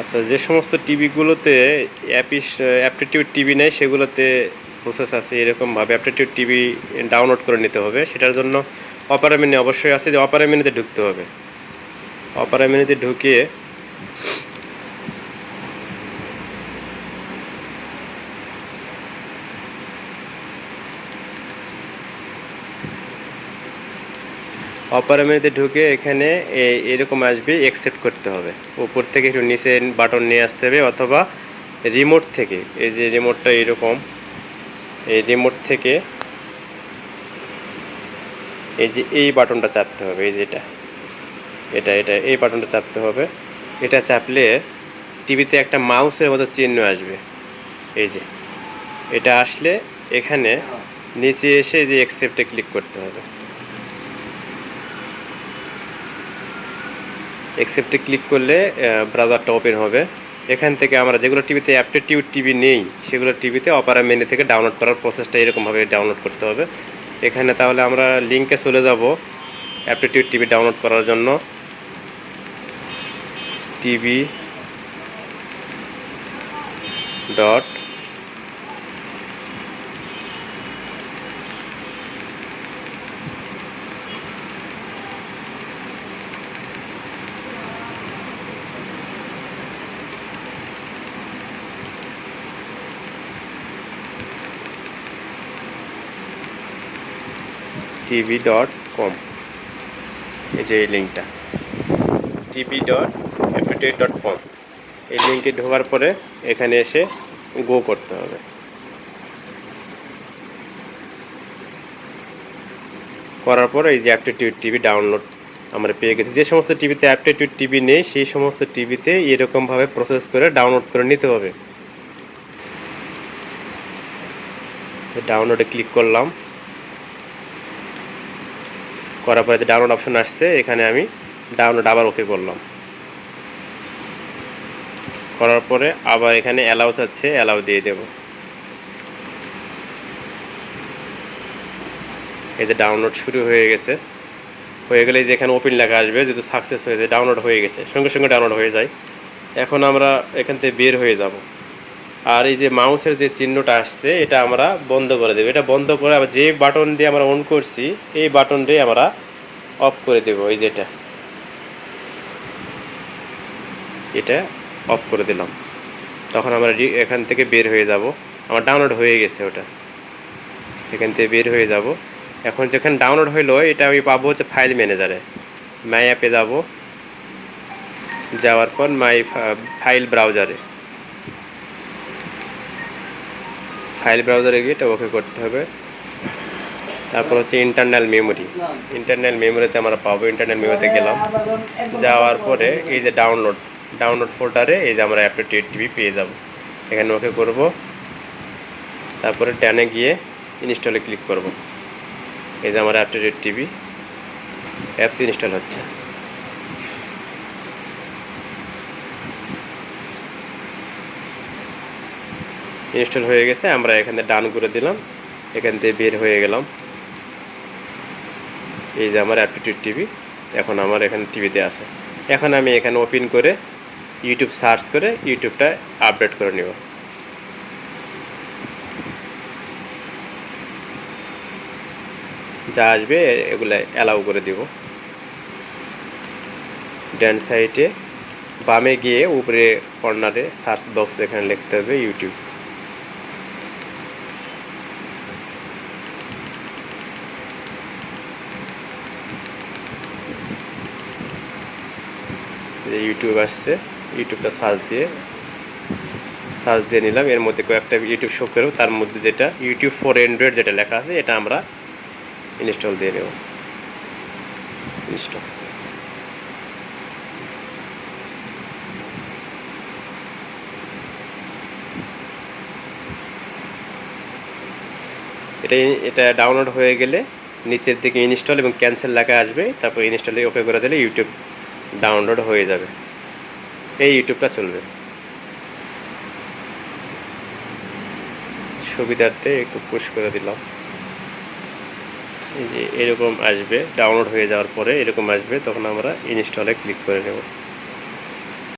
আচ্ছা যে সমস্ত টিভিগুলোতে অ্যাপিস অ্যাপটিটিউড টিভি নেই, সেগুলোতে প্রসেস আছে এরকমভাবে। অ্যাপটিটিউড টিভি ডাউনলোড করে নিতে হবে। সেটার জন্য অপারা মিনি অবশ্যই আছে। যে অপারা মিনিতে ঢুকতে হবে। অপারা মিনিতে ঢুকিয়ে অপারা মেনুতে ঢুকে এখানে এরকম আসবে অ্যাকসেপ্ট করতে হবে। উপর থেকে একটু নিচে বাটন নিয়ে আসতে হবে, অথবা রিমোট থেকে, এই যে রিমোটটা এরকম, এই রিমোট থেকে এই যে এই বাটনটা চাপতে হবে, এই যেটা এটা এটা এই বাটনটা চাপতে হবে। এটা চাপলে টিভিতে একটা মাউসের মতো চিহ্ন আসবে, এই যে। এটা আসলে এখানে নিচে এসে যে অ্যাকসেপ্টে ক্লিক করতে হবে। অ্যাকসেপ্টে ক্লিক করলে ব্রাউজারটা ওপেন হবে। এখান থেকে আমরা যেগুলো টিভিতে অ্যাপটিটিউড টিভি নেই, সেগুলো টিভিতে অপারা মেনু থেকে ডাউনলোড করার প্রসেসটা এরকমভাবে ডাউনলোড করতে হবে। এখানে তাহলে আমরা লিঙ্কে চলে যাব অ্যাপটিটিউড টিভি ডাউনলোড করার জন্য। TV dot TV dot com এই যে এই লিঙ্কটা TV dot aptitude dot com এই লিঙ্কে ঢোকার পরে এখানে এসে গো করতে হবে। করার পরে এই যে অ্যাপটিটিউড টিভি ডাউনলোড আমরা পেয়ে গেছি। যে সমস্ত টিভিতে অ্যাপটিটিউড টিভি নেই, সেই সমস্ত টিভিতে এরকমভাবে প্রসেস করে ডাউনলোড করে নিতে হবে। ডাউনলোডে ক্লিক করলাম। করার পরে ডাউনলোড অপশন আসছে, এখানে আমি ডাউনলোড আবার ওকে করলাম। করার পরে আবার এখানে অ্যালাউ চাচ্ছে অ্যালাউ দিয়ে দেব। এই যে ডাউনলোড শুরু হয়ে গেছে। হয়ে গেলে যে এখানে ওপেন লেখা আসবে, যেহেতু সাকসেস হয়েছে ডাউনলোড হয়ে গেছে, সঙ্গে সঙ্গে ডাউনলোড হয়ে যায়। এখন আমরা এখান থেকে বের হয়ে যাব। আর এই যে মাউসের যে চিহ্নটা আসছে, এটা আমরা বন্ধ করে দেবো। এটা বন্ধ করে আবার যে বাটন দিয়ে আমরা অন করছি, এই বাটন দিয়ে আমরা অফ করে দেবো। এই যেটা। এটা অফ করে দিলাম। তখন আমরা এখান থেকে বের হয়ে যাব। আমার ডাউনলোড হয়ে গেছে ওটা। এখান থেকে বের হয়ে যাব। এখন যেখানে ডাউনলোড হইল, এটা আমি পাবো হচ্ছে ফাইল ম্যানেজারে মাই অ্যাপে যাব। যাওয়ার পর মাই ফাইল ব্রাউজারে ফাইল ব্রাউজারে গিয়ে এটা ওকে করতে হবে। তারপর হচ্ছে ইন্টারনাল মেমোরি ইন্টারনাল মেমোরিতে আমরা পাবো ইন্টারনাল মেমোরিতে গেলাম। যাওয়ার পরে এই যে ডাউনলোড ডাউনলোড ফোল্ডারে এই যে আমরা অ্যাপটিটিউড টিভি পেয়ে যাব। এখানে ওকে করব। তারপরে ডানে গিয়ে ইনস্টলে ক্লিক করব। এই যে আমার অ্যাপটিটিউড টিভি অ্যাপস ইনস্টল হচ্ছে। ইনস্টল হয়ে গেছে, আমরা এখানে ডান করে দিলাম, এখান থেকে বের হয়ে গেলাম। এই যে আমার অ্যাপটিটিউড টিভি এখন আমার এখানে টিভিতে আছে। এখন আমি এখানে ওপেন করে ইউটিউব সার্চ করে ইউটিউবটা আপডেট করে নেব। যা আসবে, এগুলো অ্যালাউ করে দিব। ডান সাইডে বামে গিয়ে উপরে কর্নারে সার্চ বক্স এখানে লিখতে হবে ইউটিউব ইউটিউব আসছে। ইউটিউবটা সার্চ দিয়ে সার্চ দিয়ে নিলাম। এর মধ্যে কয়েকটা ইউটিউব শো করব। তার মধ্যে যেটা ইউটিউব ফর অ্যান্ড্রয়েড যেটা লেখা আছে, এটা আমরা ইনস্টল দিয়ে নেব। ইনস্টল এটা এটা ডাউনলোড হয়ে গেলে নিচের দিকে ইনস্টল এবং ক্যান্সেল লেখা আসবে। তারপর ইনস্টলে ওকে করে দিলে ইউটিউব ডাউনলোড হয়ে যাবে। এই ইউটিউবটা চলবে। সুবিধার্থে একটু পুশ করে দিলাম। এই যে এরকম আসবে ডাউনলোড হয়ে যাওয়ার পরে এরকম আসবে, তখন আমরা ইনস্টলে ক্লিক করে নেব।